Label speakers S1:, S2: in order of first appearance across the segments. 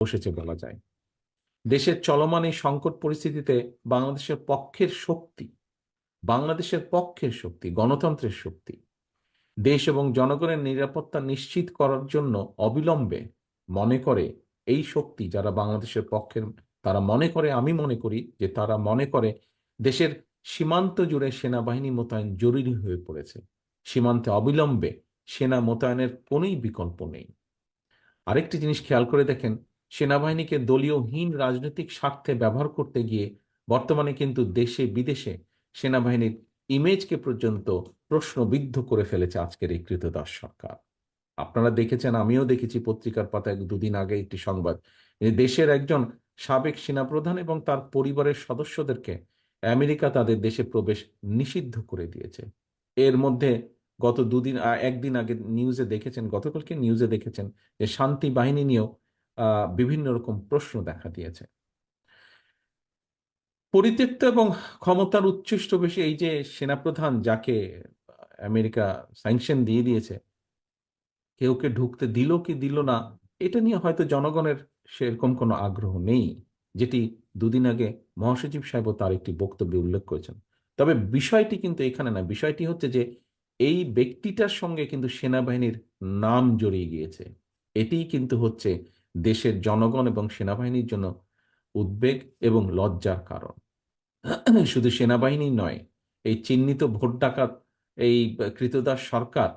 S1: বসেছে বলা যায়। দেশের চলমান এই সংকট পরিস্থিতিতে বাংলাদেশের পক্ষের শক্তি, বাংলাদেশের পক্ষের শক্তি, গণতন্ত্রের শক্তি, দেশ এবং জনগণের নিরাপত্তা নিশ্চিত করার জন্য অবিলম্বে মনে করে এই শক্তি যারা বাংলাদেশের পক্ষের, তারা মনে করে, আমি মনে করি যে তারা মনে করে দেশের সীমান্ত জুড়ে সেনাবাহিনী মোতায়েন জরুরি হয়ে পড়েছে। সীমান্তে অবিলম্বে সেনা মোতায়েনের কোনোই বিকল্প নেই। আরেকটি জিনিস খেয়াল করে দেখেন সেনাবাহিনীকে দলীয়হীন রাজনৈতিক স্বার্থে ব্যবহার করতে গিয়ে বর্তমানে কিন্তু দেশে বিদেশে সেনাবাহিনীর ইমেজকে পর্যন্ত প্রশ্নবিদ্ধ করে ফেলেছে আজকের এই কৃতদাস সরকার। আপনারা দেখেছেন, আমিও দেখেছি পত্রিকার পাতায় দুদিন আগে একটি সংবাদ দেশের একজন সাবেক সেনাপ্রধান এবং তার পরিবারের সদস্যদেরকে আমেরিকা তাদের দেশে প্রবেশ নিষিদ্ধ করে দিয়েছে। এর মধ্যে গত দুদিন একদিন আগে নিউজে দেখেছেন, গতকালকে নিউজে দেখেছেন যে শান্তি বাহিনী নিয়েও বিভিন্ন রকম প্রশ্ন দেখা দিয়েছে। পরিত্যক্ত এবং ক্ষমতার উচ্ছিষ্ট বেশি এই যে সেনাপ্রধান যাকে আমেরিকা স্যাংশন দিয়ে দিয়েছে কেউকে ঢুকতে দিল কি দিল না, এটা নিয়ে হয়তো জনগণের সেরকম কোনো আগ্রহ নেই, যেটি দুদিন আগে মহাসচিব সাহেবও তার একটি বক্তব্যে উল্লেখ করেছেন। তবে বিষয়টি কিন্তু এখানে না, বিষয়টি হচ্ছে যে এই ব্যক্তিটার সঙ্গে কিন্তু সেনাবাহিনীর নাম জড়িয়ে গিয়েছে। এটিই কিন্তু হচ্ছে দেশের জনগণ এবং সেনাবাহিনীর জন্য উদ্বেগ এবং লজ্জার কারণ। শুধু সেনাবাহিনী নয়, এই চিহ্নিত ভোট ডাকাত, এই কৃতদাস সরকার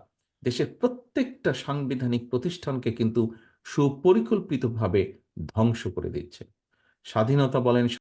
S1: দেশের প্রত্যেকটা সাংবিধানিক প্রতিষ্ঠানকে কিন্তু সুপরিকল্পিতভাবে ধ্বংস করে দিচ্ছে। স্বাধীনতা বলেন